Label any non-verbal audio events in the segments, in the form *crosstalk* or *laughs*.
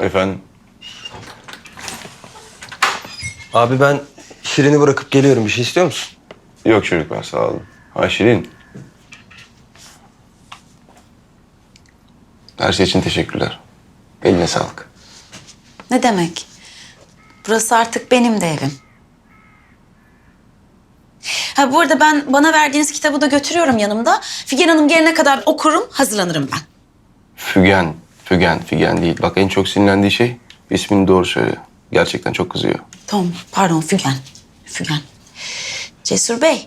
Efendim? Abi ben Şirin'i bırakıp geliyorum. Bir şey istiyor musun? Yok çocuklar sağ olun. Ha Şirin. Her şey için teşekkürler. Eline sağlık. Ne demek? Burası artık benim de evim. Ha bu arada ben bana verdiğiniz kitabı da götürüyorum yanımda. Figen Hanım gelene kadar okurum, hazırlanırım ben. Fügen, Fügen, Figen değil. Bak en çok sinirlendiği şey ismini doğru söyle. Gerçekten çok kızıyor. Tamam, pardon Fügen. Fügen. Cesur Bey,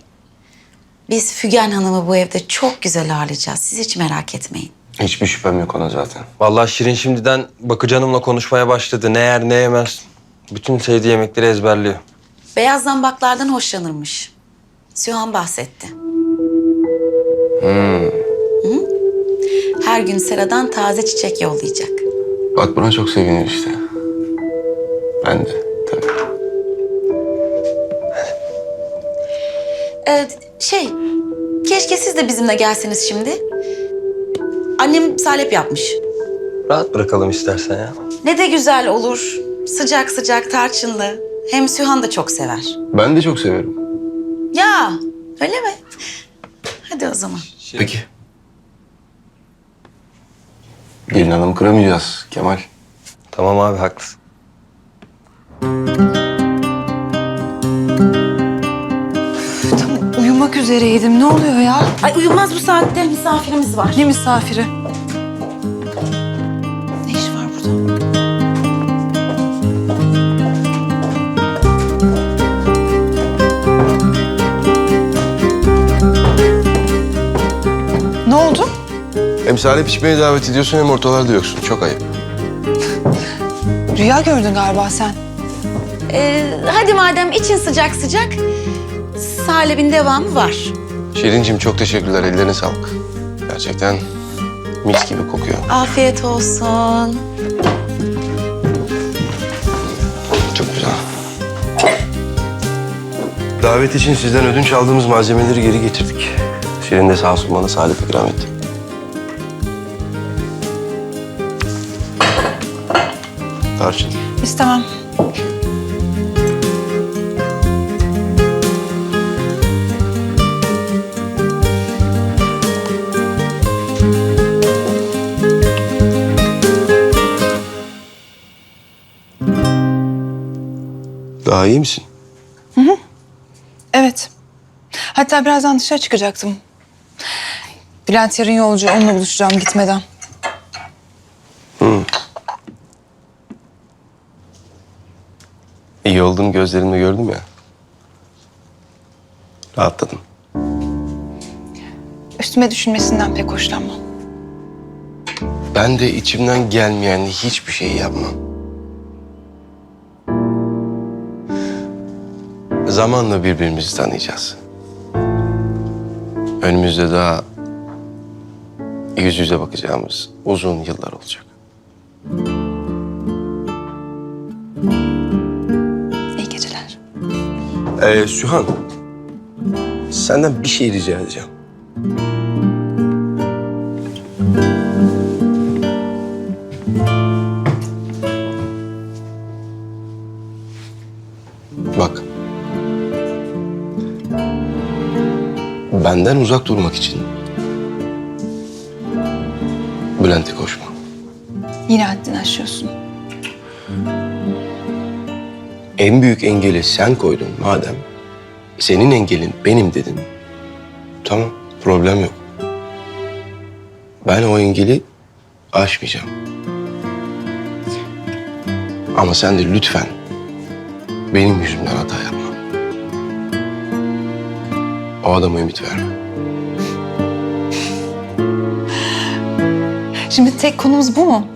biz Fügen Hanım'ı bu evde çok güzel ağırlayacağız. Siz hiç merak etmeyin. Hiçbir şüphem yok ona zaten. Vallahi Şirin şimdiden bakıcanımla konuşmaya başladı. Ne yer ne yemez. Bütün sevdiği yemekleri ezberliyor. Beyaz zambaklardan hoşlanırmış. Sühan bahsetti. Hı? Her gün Sera'dan taze çiçek yollayacak. Bak buna çok seviniyor işte. Ben de tabii. Ee, şey, keşke siz de bizimle gelseniz şimdi. Annem salep yapmış. Rahat bırakalım istersen ya. Ne de güzel olur. Sıcak sıcak tarçınlı. Hem Sühan da çok sever. Ben de çok severim. Ya, öyle mi? Hadi o zaman. Peki. Gelin hanımı kıramayacağız Kemal. Tamam abi haklısın. Tam uyumak üzereydim. Ne oluyor ya? Ay uyumaz bu saatte misafirimiz var. Ne misafiri? Hem salep içmeye davet ediyorsun hem ortalarda yoksun. Çok ayıp. *laughs* Rüya gördün galiba sen. Ee, hadi madem için sıcak sıcak. Salep'in devamı var. Şirincim çok teşekkürler. Ellerine sağlık. Gerçekten mis gibi kokuyor. Afiyet olsun. Çok güzel. Davet için sizden ödünç aldığımız malzemeleri geri getirdik. Şirin de sağ olsun bana salep ikram etti. Tarçın. İstemem. Daha iyi misin? Evet. Hatta birazdan dışarı çıkacaktım. Bülent yarın yolcu. Onunla buluşacağım gitmeden. Olduğunu gözlerimle gördüm ya. Rahatladım. Üstüme düşünmesinden pek hoşlanmam. Ben de içimden gelmeyen hiçbir şeyi yapmam. Zamanla birbirimizi tanıyacağız. Önümüzde daha yüz yüze bakacağımız uzun yıllar olacak. Ee, Sühan, senden bir şey rica edeceğim. Bak. Benden uzak durmak için Bülent'e koşma. Yine haddini aşıyorsun. En büyük engeli sen koydun madem. Senin engelin benim dedin. Tamam, problem yok. Ben o engeli aşmayacağım. Ama sen de lütfen benim yüzümden hata yapma. O adama ümit verme. Şimdi tek konumuz bu mu?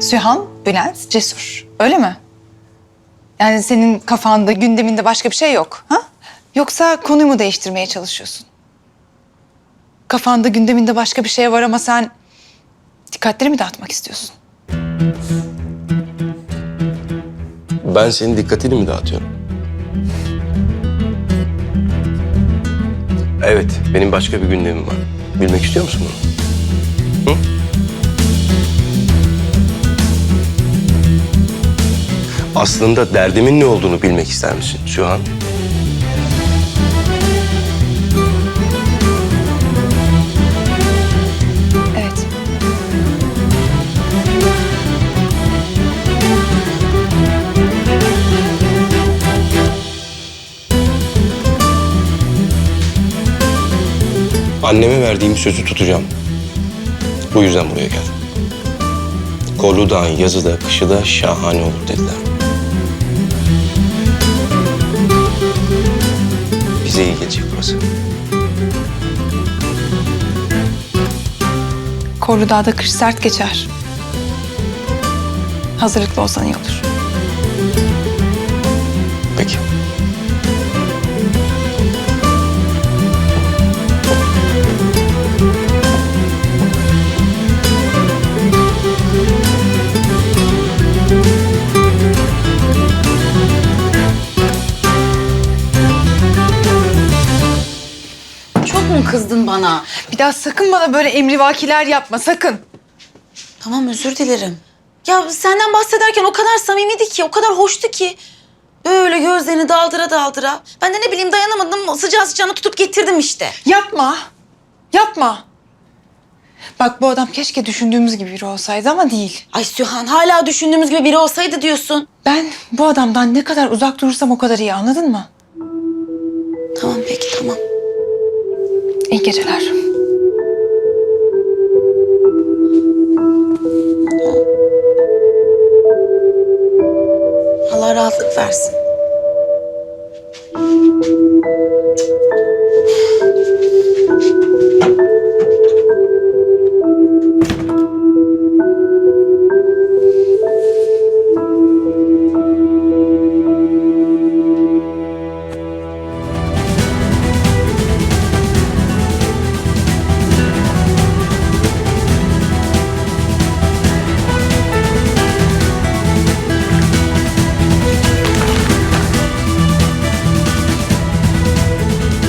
Sühan, Bülent, Cesur. Öyle mi? Yani senin kafanda, gündeminde başka bir şey yok. Ha? Yoksa konuyu mu değiştirmeye çalışıyorsun? Kafanda, gündeminde başka bir şey var ama sen dikkatleri mi dağıtmak istiyorsun? Ben senin dikkatini mi dağıtıyorum? Evet, benim başka bir gündemim var. Bilmek istiyor musun bunu? Hı? Aslında derdimin ne olduğunu bilmek ister misin Sühan? Evet. Anneme verdiğim sözü tutacağım. Bu yüzden buraya geldim. Korlu Dağ'ın yazı da kışı da şahane olur dediler. Gelecek burası. Korlu Dağ'da kış sert geçer. Hazırlıklı olsan iyi olur. Peki. Çok mu kızdın bana? Bir daha sakın bana böyle emrivakiler yapma sakın. Tamam özür dilerim. Ya senden bahsederken o kadar samimiydi ki, o kadar hoştu ki. Böyle gözlerini daldıra daldıra. Ben de ne bileyim dayanamadım. Sıcağı sıcağına tutup getirdim işte. Yapma. Yapma. Bak bu adam keşke düşündüğümüz gibi biri olsaydı ama değil. Ay Sühan hala düşündüğümüz gibi biri olsaydı diyorsun. Ben bu adamdan ne kadar uzak durursam o kadar iyi anladın mı? Tamam peki tamam. İyi geceler. Allah rahatlık versin.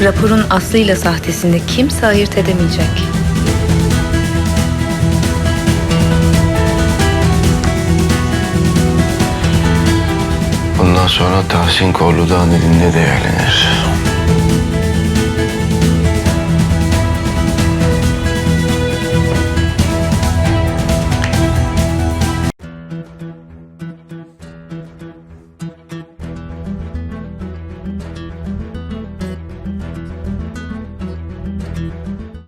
Raporun aslıyla sahtesini kimse ayırt edemeyecek. Bundan sonra Tahsin Korlu Dağ'ın elinde değerlenir.